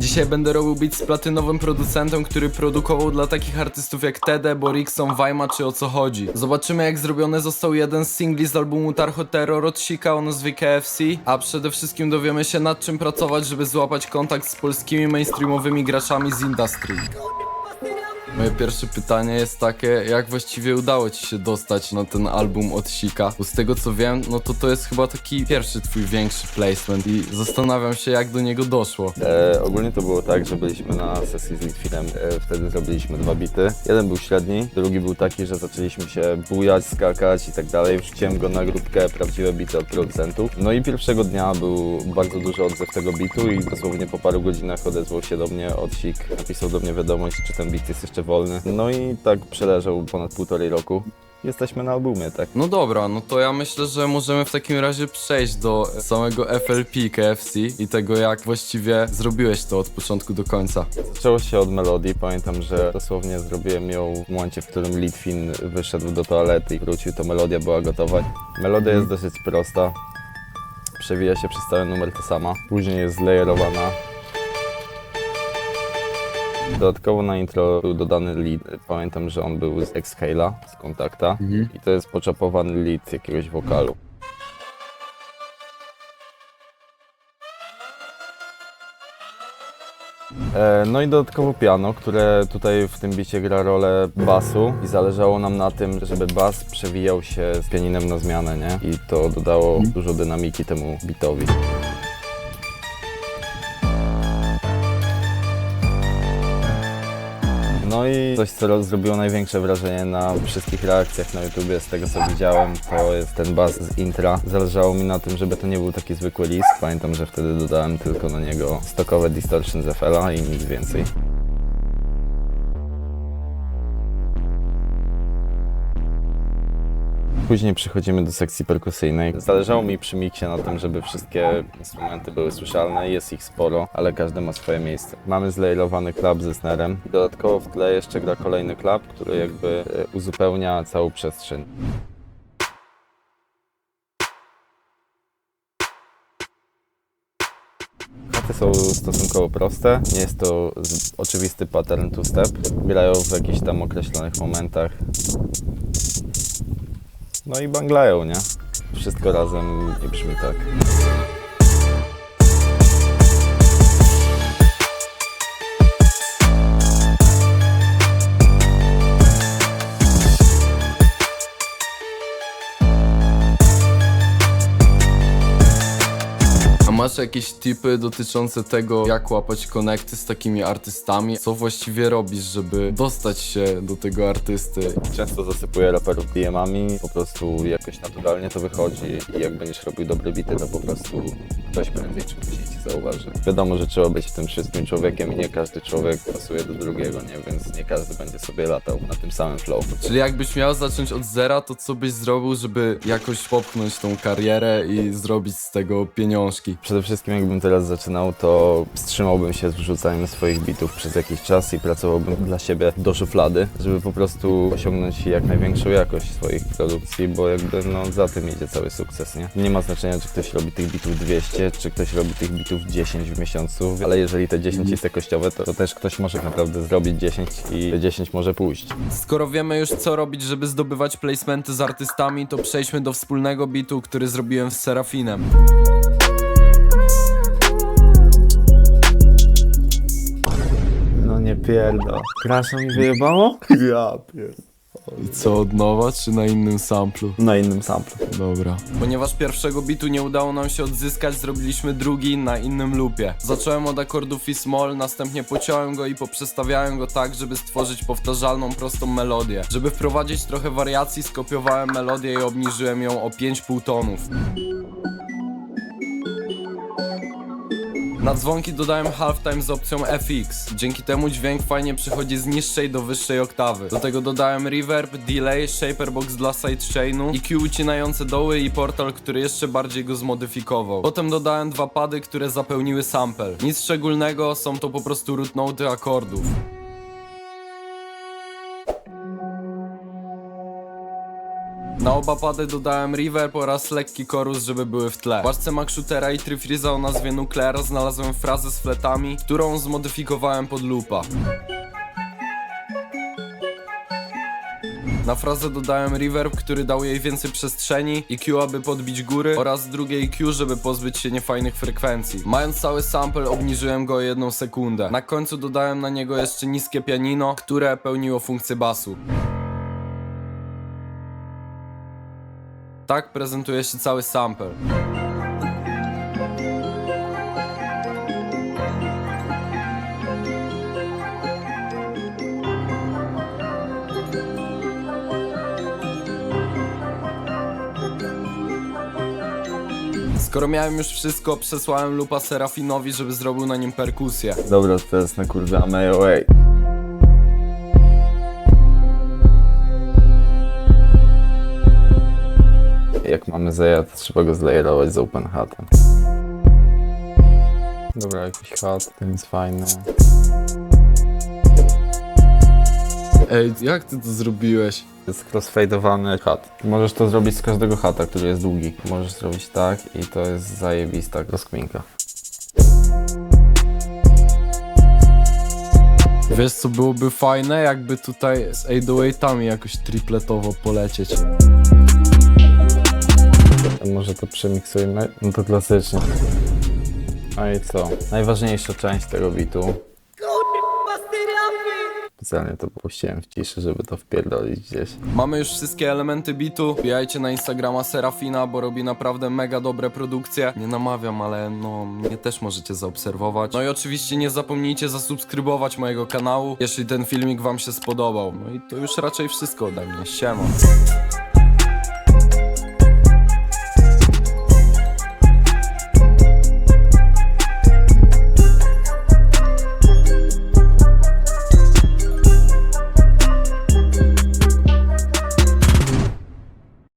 Dzisiaj będę robił beat z platynowym producentem, który produkował dla takich artystów jak Tede, Borikson, Wajma czy o co chodzi. Zobaczymy jak zrobiony został jeden z singli z albumu Tarcho Terror od Sika o nazwie KFC, a przede wszystkim dowiemy się nad czym pracować, żeby złapać kontakt z polskimi mainstreamowymi graczami z industry. Moje pierwsze pytanie jest takie, jak właściwie udało ci się dostać na ten album od Sika? Bo z tego co wiem, no to to jest chyba taki pierwszy twój większy placement i zastanawiam się jak do niego doszło. E, ogólnie to było tak, że byliśmy na sesji z Litwinem, e, wtedy zrobiliśmy dwa bity. Jeden był średni, drugi był taki, że zaczęliśmy się bujać, skakać i tak dalej. Wrzuciłem go na grupkę prawdziwe bity od producentów. No i pierwszego dnia był bardzo duży odzew tego bitu i dosłownie po paru godzinach odezwał się do mnie Odsik, napisał do mnie wiadomość, czy ten bit jest jeszcze wolny. No i tak przeleżał ponad półtorej roku. Jesteśmy na albumie, tak? No dobra, no to ja myślę, że możemy w takim razie przejść do samego FLP KFC i tego jak właściwie zrobiłeś to od początku do końca. Zaczęło się od melodii. Pamiętam, że dosłownie zrobiłem ją w momencie, w którym Litwin wyszedł do toalety i wrócił, to melodia była gotowa. Melodia jest dosyć prosta. Przewija się przez cały numer ta sama. Później jest zlayerowana. Dodatkowo na intro był dodany lead. Pamiętam, że on był z Exhale'a, z kontakta. I to jest poczapowany lead jakiegoś wokalu. E, No i dodatkowo piano, które tutaj w tym bicie gra rolę basu i zależało nam na tym, żeby bas przewijał się z pianinem na zmianę, nie? I to dodało dużo dynamiki temu bitowi. No i coś, co zrobiło największe wrażenie na wszystkich reakcjach na YouTubie z tego co widziałem, to jest ten bas z intra. Zależało mi na tym, żeby to nie był taki zwykły list. Pamiętam, że wtedy dodałem tylko na niego stokowe distortion z i nic więcej. Później przechodzimy do sekcji perkusyjnej. Zależało mi przy miksie na tym, żeby wszystkie instrumenty były słyszalne. Jest ich sporo, ale każdy ma swoje miejsce. Mamy zlejrowany klap ze snerem. Dodatkowo w tle jeszcze gra kolejny klap, który jakby e, uzupełnia całą przestrzeń. Są stosunkowo proste. Nie jest to oczywisty pattern two-step. Grają w jakichś tam określonych momentach. No i banglają, nie? Wszystko razem i brzmi tak. Masz jakieś tipy dotyczące tego, jak łapać konekty z takimi artystami? Co właściwie robisz, żeby dostać się do tego artysty? Często zasypuję raperów DM-ami, po prostu jakoś naturalnie to wychodzi i jak będziesz robił dobre bity, to po prostu ktoś prędzej czy później ci zauważy. Wiadomo, że trzeba być tym wszystkim człowiekiem i nie każdy człowiek pasuje do drugiego, nie? Więc nie każdy będzie sobie latał na tym samym flow. Czyli jakbyś miał zacząć od zera, to co byś zrobił, żeby jakoś popchnąć tą karierę i zrobić z tego pieniążki? Przede wszystkim jakbym teraz zaczynał, to wstrzymałbym się z wrzucaniem swoich bitów przez jakiś czas i pracowałbym dla siebie do szuflady, żeby po prostu osiągnąć jak największą jakość swoich produkcji, bo jakby no za tym idzie cały sukces, nie? Nie ma znaczenia, czy ktoś robi tych bitów 200, czy ktoś robi tych bitów 10 w miesiącu, ale jeżeli te 10 jest jakościowe, to, to też ktoś może naprawdę zrobić 10 i te 10 może pójść. Skoro wiemy już co robić, żeby zdobywać placementy z artystami, to przejdźmy do wspólnego bitu, który zrobiłem z Serafinem. Nie pierdo. Krasza mi wyjebało? Ja pierdo. I co, od nowa, czy na innym samplu? Na innym samplu. Dobra. Ponieważ pierwszego bitu nie udało nam się odzyskać, zrobiliśmy drugi na innym loopie. Zacząłem od akordu fi small, następnie pociąłem go i poprzestawiałem go tak, żeby stworzyć powtarzalną, prostą melodię. Żeby wprowadzić trochę wariacji, skopiowałem melodię i obniżyłem ją o 5 półtonów. Na dzwonki dodałem halftime z opcją FX. Dzięki temu dźwięk fajnie przychodzi z niższej do wyższej oktawy. Do tego dodałem reverb, delay, shaperbox dla sidechainu, EQ ucinające doły i portal, który jeszcze bardziej go zmodyfikował. Potem dodałem dwa pady, które zapełniły sample. Nic szczególnego, są to po prostu root noty akordów. Na oba pady dodałem reverb oraz lekki chorus, żeby były w tle. W paczce Maxshootera i Trifreeza o nazwie Nuclear znalazłem frazę z fletami, którą zmodyfikowałem pod loopa. Na frazę dodałem reverb, który dał jej więcej przestrzeni, EQ, aby podbić góry oraz drugie EQ, żeby pozbyć się niefajnych frekwencji. Mając cały sample, obniżyłem go o jedną sekundę. Na końcu dodałem na niego jeszcze niskie pianino, które pełniło funkcję basu. Tak prezentuje się cały sample. Skoro miałem już wszystko, przesłałem lupa Serafinowi, żeby zrobił na nim perkusję. Dobra, teraz nakurwiamy away. Jak mamy zeja, to trzeba go zlayerować z open hatem. Dobra, jakiś hat, ten jest fajny. Ej, jak ty to zrobiłeś? To jest crossfadeowany hat. Możesz to zrobić z każdego hata, który jest długi. Możesz zrobić tak i to jest zajebista rozkminka. Wiesz co byłoby fajne, jakby tutaj z 808-ami jakoś tripletowo polecieć. A Może to przemiksujmy? No to klasycznie. No i co? Najważniejsza część tego bitu. Specjalnie to puściłem w ciszy, żeby to wpierdolić gdzieś. Mamy już wszystkie elementy bitu. Wbijajcie na Instagrama Serafina, bo robi naprawdę mega dobre produkcje. Nie namawiam, ale no mnie też możecie zaobserwować. No i oczywiście nie zapomnijcie zasubskrybować mojego kanału, jeśli ten filmik wam się spodobał. No i to już raczej wszystko ode mnie. Siema.